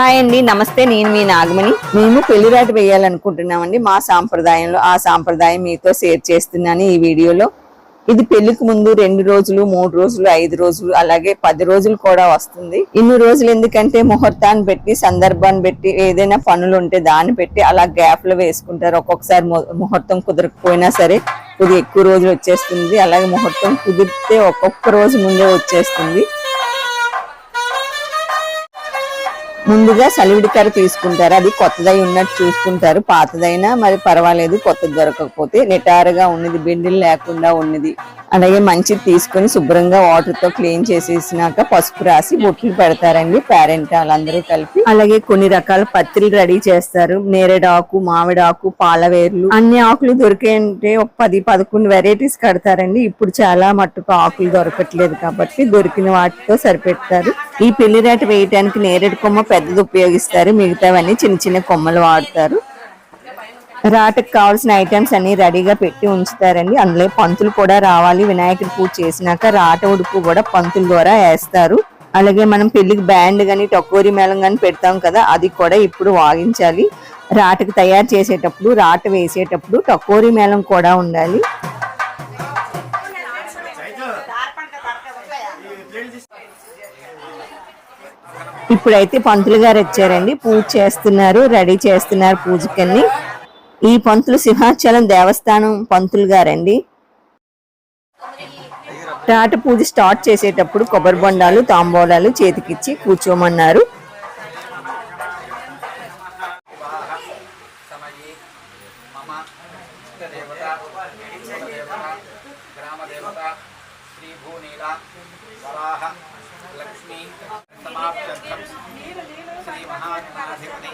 Hi అండి నమస్తే నేను మీ నాగమణి. మేము పెళ్ళిరాట వేయాలనుకుంటున్నామండి. మా సాంప్రదాయంలో ఆ సాంప్రదాయం మీతో షేర్ చేస్తున్నాను ఈ వీడియోలో. ఇది పెళ్ళికి ముందు రెండు రోజులు మూడు రోజులు ఐదు రోజులు అలాగే పది రోజులు కూడా వస్తుంది. ఇన్ని రోజులు ఎందుకంటే ముహూర్తాన్ని పెట్టి సందర్భాన్ని పెట్టి ఏదైనా పనులు ఉంటే దాన్ని పెట్టి అలా గ్యాప్లు వేసుకుంటారు. ఒక్కొక్కసారి ముహూర్తం కుదరకపోయినా సరే కొద్ది ఎక్కువ రోజులు వచ్చేస్తుంది. అలాగే ముహూర్తం కుదిరితే ఒక్కొక్క రోజు ముందే వచ్చేస్తుంది. ముందుగా సలివిడి కర్ర తీసుకుంటారు. అది కొత్తదై ఉన్నట్టు చూసుకుంటారు. పాతదైనా మరి పర్వాలేదు కొత్తది దొరకకపోతే నిటారుగా ఉన్నది బిండిలు లేకుండా ఉన్నది. అలాగే మంచిది తీసుకొని శుభ్రంగా వాటర్తో క్లీన్ చేసేసినాక పసుపు రాసి బొట్లు పెడతారండి పేరెంట్ వాళ్ళందరూ కలిపి. అలాగే కొన్ని రకాల పత్రిలు రెడీ చేస్తారు. నేరేడాకు మామిడాకు పాలవేర్లు. అన్ని ఆకులు దొరికాయంటే ఒక పది పదకొండు వెరైటీస్ కడతారండి. ఇప్పుడు చాలా మట్టుకు ఆకులు దొరకట్లేదు కాబట్టి దొరికిన వాటితో సరిపెడతారు. ఈ పెళ్ళి రేట వేయటానికి నేరేడు కొమ్మ పెద్దది ఉపయోగిస్తారు. మిగతావన్నీ చిన్న చిన్న కొమ్మలు వాడతారు. రాటకు కావాల్సిన ఐటమ్స్ అన్ని రెడీగా పెట్టి ఉంచుతారండి. అందులో పంతులు కూడా రావాలి. వినాయకుడి పూజ చేసినాక రాట ఉడుపు కూడా పంతుల ద్వారా వేస్తారు. అలాగే మనం పెళ్ళికి బ్యాండ్ కానీ టకోరి మేళం కానీ పెడతాం కదా అది కూడా ఇప్పుడు వాగించాలి రాటకు తయారు చేసేటప్పుడు రాట వేసేటప్పుడు టకోరి మేళం కూడా ఉండాలి. ఇప్పుడైతే పంతులు గారు వచ్చారండి. పూజ చేస్తున్నారు రెడీ చేస్తున్నారు పూజకన్ని. ఈ పంతులు సింహాచలం దేవస్థానం పంతులు గారండి. రాట పూజ స్టార్ట్ చేసేటప్పుడు కొబ్బరి బొండాలు తాంబూలాలు చేతికిచ్చి కూర్చోమన్నారు. మహాగణాధిపతి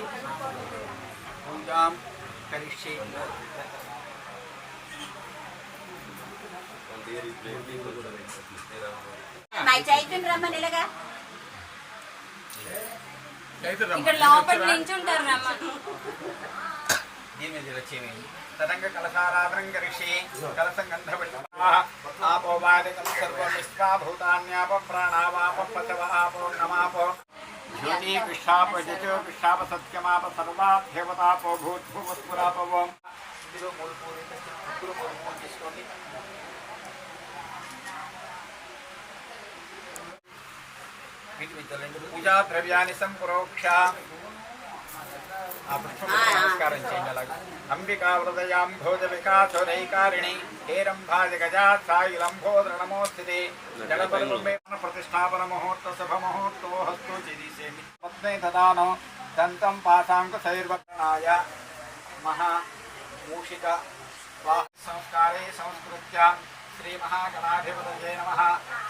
పూజాం కరిష్యే ఇక్కడ లోపల నించుంటారు రమ్మ దీని తదంగ కలసారాధనం కరిష్యే కలసం గంధపడి ఆపోవాదికం సర్వం నిష్కాభూతాన్యాప ప్రాణావాప పచవ ఆపో నమాపో జ్యోతి విశ్వాప జజో విశ్వాప సత్యమాప సర్వా దేవతాపో భూత్భువస్పురాపవో ఇందులో మూడు పూరి ముగ్గురు మూడు మూడు తీసుకోండి. పూజా ద్రవ్యాన్ని సంప్రోక్ష. ఆ పుష్పములకు నమస్కారం చేయండి అలాగే. అంబికా హృదయాం భోజ వికాసోదైకారిణి హేరంభాజ గజా సాయి లంబోదర నమోస్థితే జడపరుమే ప్రతిష్టాపన ముహూర్త శుభ ముహూర్తో హస్తో చిదీసేమి పద్మే దదానో దంతం పాశాంక సైర్వకరణాయ మహా మూషిక సంస్కారే సంస్కృత్య శ్రీ మహాగణాధిపతయే నమ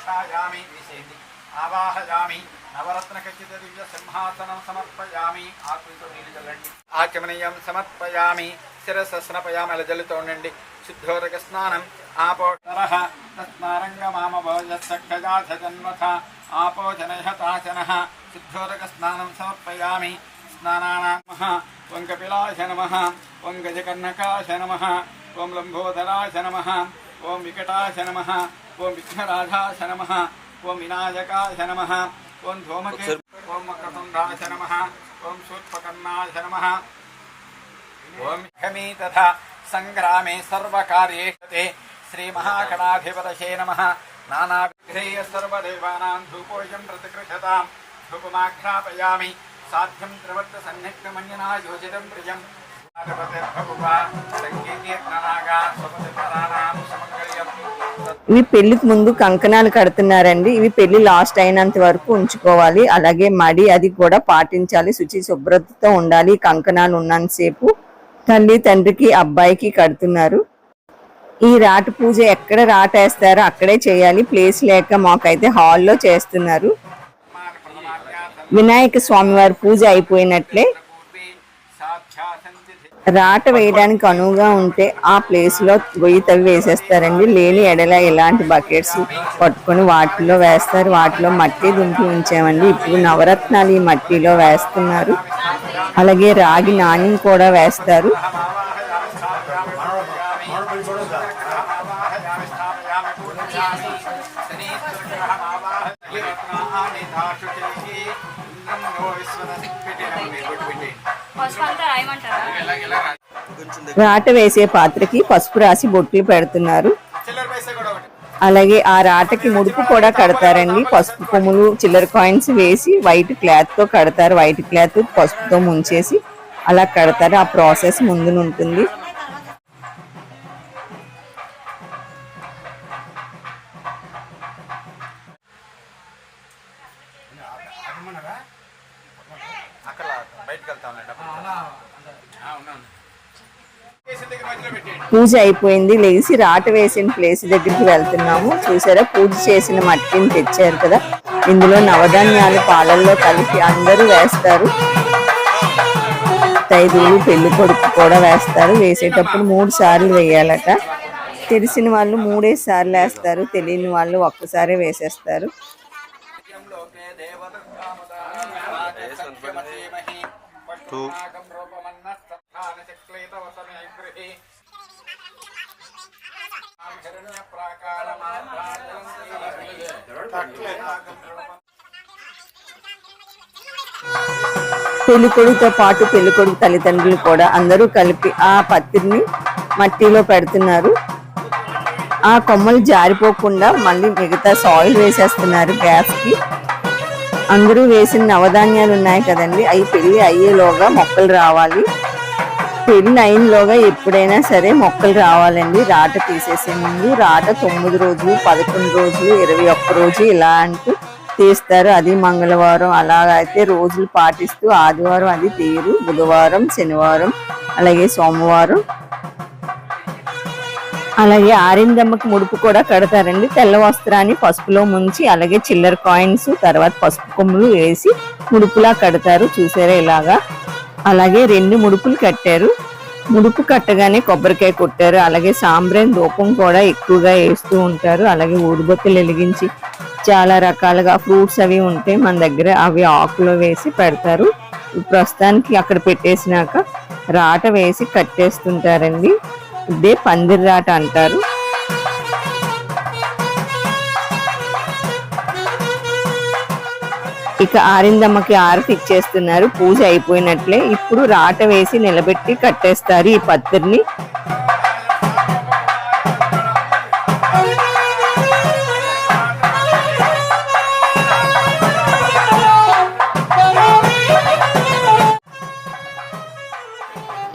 ఛాయామి విశేషి ఆవాహయామి నవరత్న ఖచ్చిత దివ్య సింహాసనం సమర్పయామి. ఆకులతో నీళ్ళు చల్లండి ఆచమనీయం సమర్పయామి. శిరస స్నపయామి అలా జల్లుతూ ఉండండి. శుద్ధోదక స్నానం. ఆపో తరహ తస్మారంగ మామభోజన్మథ ఆపో జనహతాశన శుద్ధోదక స్నానం సమర్పయామి. స్నానానామః. ఓం కపిలాశ నమః. ఓం గజకర్ణకాశ నమః. ఓం లంబోదరాశ నమః. ఓం వికటాశ నమః. ఓం విఘ్నరాజాశ నమః. ఓం వినాయకాశ నమః. ఓం ధూమకే. ఓం మకటుండాశ నమః. ఓం శూర్పకర్ణాశ నమః. ఓం హమి తథా సంగ్రామే సర్వకార్యేషతే. శ్రీ మహాగణాధిపతశే నమః. నానా విఘ్నేయ సర్వదేవానాం ధూపోయం ప్రతిగృహతాం ధూపమాఘ్రాపయామి సాధ్యం త్రివర్త సన్నిగ్ధమన్యనా యోజితం ప్రియం. సంగీతీర్ణనాగా స్వపతిపరాణాం ఇవి పెళ్ళికి ముందు కంకణాలు కడుతున్నారండి. ఇవి పెళ్ళి లాస్ట్ అయినంత వరకు ఉంచుకోవాలి. అలాగే మడి అది కూడా పాటించాలి. శుచి శుభ్రతతో ఉండాలి. కంకణాలు ఉన్నంతసేపు తల్లి తండ్రికి అబ్బాయికి కడుతున్నారు. ఈ రాటు పూజ ఎక్కడ రాటేస్తారో అక్కడే చేయాలి. ప్లేస్ లేక మాకైతే హాల్లో చేస్తున్నారు. వినాయక స్వామివారి పూజ అయిపోయినట్లే. రాట వేయడానికి అనువుగా ఉంటే ఆ ప్లేస్లో గొయ్యి తవ్వి వేసేస్తారండి. లేని ఎడల ఇలాంటి బకెట్స్ పట్టుకొని వాటిలో వేస్తారు. వాటిలో మట్టి దుంపి ఉంచామండి. ఇప్పుడు నవరత్నాలు ఈ మట్టిలో వేస్తున్నారు. అలాగే రాగి నాణ్యం కూడా వేస్తారు. రాట వేసే పాత్రకి పసుపు రాసి బొట్లు పెడుతున్నారు. అలాగే ఆ రాటకి ముడుపు కూడా కడతారండి. పసుపు కొమ్ములు చిల్లర కాయిన్స్ వేసి వైట్ క్లాత్తో కడతారు. వైట్ క్లాత్ పసుపుతో ముంచేసి అలా కడతారు. ఆ ప్రాసెస్ ముందునుంటుంది. ఉంటుంది బయటకు పూజ అయిపోయింది లేచి రాట వేసిన ప్లేస్ దగ్గరికి వెళ్తున్నాము. చూసారా? పూజ చేసిన మట్టిని తెచ్చారు కదా? ఇందులో నవధాన్యాలు పాలల్లో కలిపి అందరూ వేస్తారు. తైదులు పెళ్ళి కొడుకు కూడా వేస్తారు. వేసేటప్పుడు మూడు సార్లు వేయాలట. తెలిసిన వాళ్ళు మూడే సార్లు వేస్తారు. తెలియని వాళ్ళు ఒక్కసారే వేసేస్తారు. పెళ్ళి కొడుకుతో పాటు పెళ్ళి కొడుకు తల్లిదండ్రులు కూడా అందరూ కలిపి ఆ పత్తిని మట్టిలో పెడుతున్నారు. ఆ కొమ్మలు జారిపోకుండా మళ్ళీ మిగతా సాయిల్ వేసేస్తున్నారు గ్యాస్కి అందరూ వేసిన నవధాన్యాలు ఉన్నాయి కదండి. అవి పెళ్ళి అయ్యేలోగా మొక్కలు రావాలి. పెళ్ళి అయినలోగా ఎప్పుడైనా సరే మొక్కలు రావాలండి. రాట తీసేసే ముందు రాట తొమ్మిది రోజులు పదకొండు రోజులు ఇరవై ఒక్క రోజు ఇలా అంటూ తీస్తారు. అది మంగళవారం అలాగైతే రోజులు పాటిస్తూ ఆదివారం అది తీరు బుధవారం శనివారం అలాగే సోమవారం అలాగే ఆరిందమ్మకి ముడుపు కూడా కడతారండి. తెల్ల వస్త్రాన్ని పసుపులో ముంచి అలాగే చిల్లర కాయిన్స్ తర్వాత పసుపు కొమ్ములు వేసి ముడుపులా కడతారు. చూసారా ఇలాగా? అలాగే రెండు ముడుపులు కట్టారు. ముడుపు కట్టగానే కొబ్బరికాయ కొట్టారు. అలాగే సాంబ్రాన్ ధూపం కూడా ఎక్కువగా వేస్తూ ఉంటారు. అలాగే ఊడిబొత్తులు వెలిగించి చాలా రకాలుగా ఫ్రూట్స్ అవి ఉంటే మన దగ్గర అవి ఆకులో వేసి పెడతారు. ప్రస్తుతానికి అక్కడ పెట్టేసినాక రాట వేసి కట్టేస్తుంటారండి. ఇదే పందిరి రాట అంటారు. ఇక ఆరిందమ్మకి ఆరతి ఇచ్చేస్తున్నారు. పూజ అయిపోయినట్లే. ఇప్పుడు రాట వేసి నిలబెట్టి కట్టేస్తారు ఈ పత్తిరిని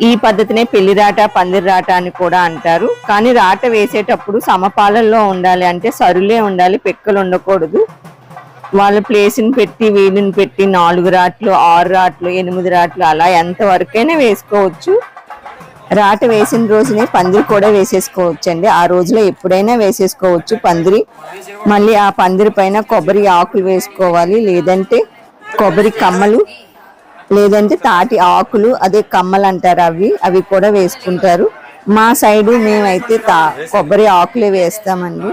ఈ పద్ధతినే పెళ్ళి రాట పందిరి రాట అని కూడా అంటారు. కానీ రాట వేసేటప్పుడు సమపాలల్లో ఉండాలి అంటే సరులే ఉండాలి పెక్కలు ఉండకూడదు. వాళ్ళ ప్లేస్ని పెట్టి వీలుని పెట్టి నాలుగు రాట్లు ఆరు రాట్లు ఎనిమిది రాట్లు అలా ఎంతవరకైనా వేసుకోవచ్చు. రాట వేసిన రోజునే పందిరి కూడా వేసేసుకోవచ్చు అండి ఆ రోజులో ఎప్పుడైనా వేసేసుకోవచ్చు పందిరి. మళ్ళీ ఆ పందిరి పైన కొబ్బరి ఆకులు వేసుకోవాలి. లేదంటే కొబ్బరి కమ్మలు లేదంటే తాటి ఆకులు అదే కమ్మలు అంటారు అవి అవి కూడా వేసుకుంటారు. మా సైడు మేమైతే తా కొబ్బరి ఆకులే వేస్తామండి.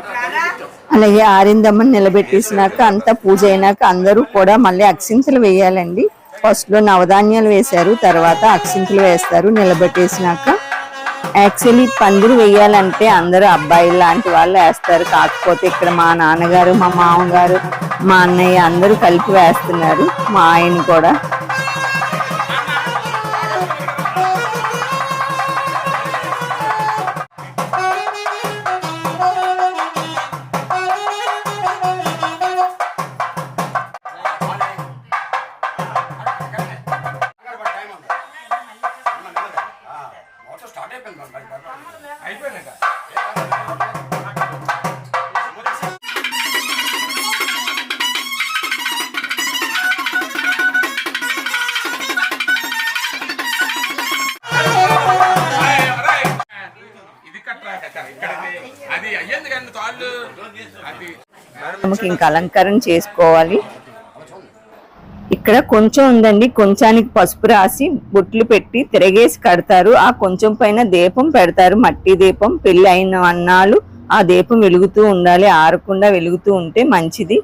అలాగే ఆరిందమ్మని నిలబెట్టేసినాక అంతా పూజ అయినాక అందరూ కూడా మళ్ళీ అక్షింతలు వేయాలండి. ఫస్ట్లో నవధాన్యాలు వేశారు తర్వాత అక్షింతలు వేస్తారు నిలబెట్టేసినాక. యాక్చువల్లీ పందిరి వేయాలంటే అందరూ అబ్బాయిలు లాంటి వాళ్ళు వేస్తారు. కాకపోతే ఇక్కడ మా నాన్నగారు మా మామగారు మా అన్నయ్య అందరూ కలిపి వేస్తున్నారు మా ఆయన కూడా. అయిపోయినాక. అది తాళ్ళు అది మనకి ఇంకా అలంకరణ చేసుకోవాలి. ఇక్కడ కొంచెం ఉందండి. కొంచానికి పసుపు రాసి బొట్లు పెట్టి తిరగేసి కడతారు. ఆ కొంచెం పైన దీపం పెడతారు. మట్టి దీపం పెళ్ళి అయిన అన్నాలు ఆ దీపం వెలుగుతూ ఉండాలి. ఆరకుండా వెలుగుతూ ఉంటే మంచిది.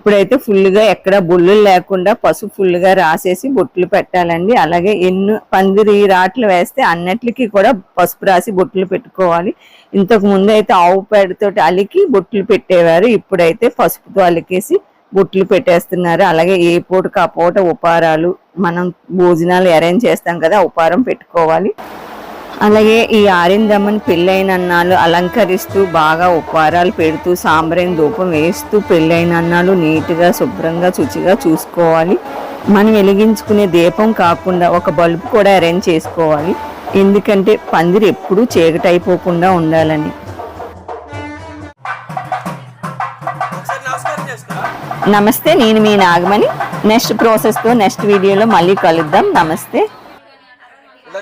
ఇప్పుడైతే ఫుల్గా ఎక్కడ బొల్లు లేకుండా పసుపు ఫుల్గా రాసేసి బొట్లు పెట్టాలండి. అలాగే ఎన్ని పందిరి రాట్లు వేస్తే అన్నిటికీ కూడా పసుపు రాసి బొట్లు పెట్టుకోవాలి. ఇంతకు ముందు అయితే ఆవు పేడతోటి అలికి బొట్లు పెట్టేవారు. ఇప్పుడైతే పసుపుతో అలికేసి బొట్లు పెట్టేస్తున్నారు. అలాగే ఏ పూటకు ఆ పూట ఉపారాలు మనం భోజనాలు అరేంజ్ చేస్తాం కదా ఉపహారం ఉపారం పెట్టుకోవాలి. అలాగే ఈ ఆరిందమ్మని పెళ్ళైన అన్నాలు అలంకరిస్తూ బాగా ఉపహారాలు పెడుతూ సాంబ్రాణి ధూపం వేస్తూ పెళ్ళైన అన్నాలు నీట్గా శుభ్రంగా శుచిగా చూసుకోవాలి. మనం వెలిగించుకునే దీపం కాకుండా ఒక బల్బు కూడా అరేంజ్ చేసుకోవాలి. ఎందుకంటే పందిరి ఎప్పుడూ చీకటైపోకుండా ఉండాలని. నమస్తే నేను మీ నాగమణి. నెక్స్ట్ ప్రాసెస్తో నెక్స్ట్ వీడియోలో మళ్ళీ కలుద్దాం. నమస్తే.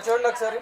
చూడండి ఒకసారి.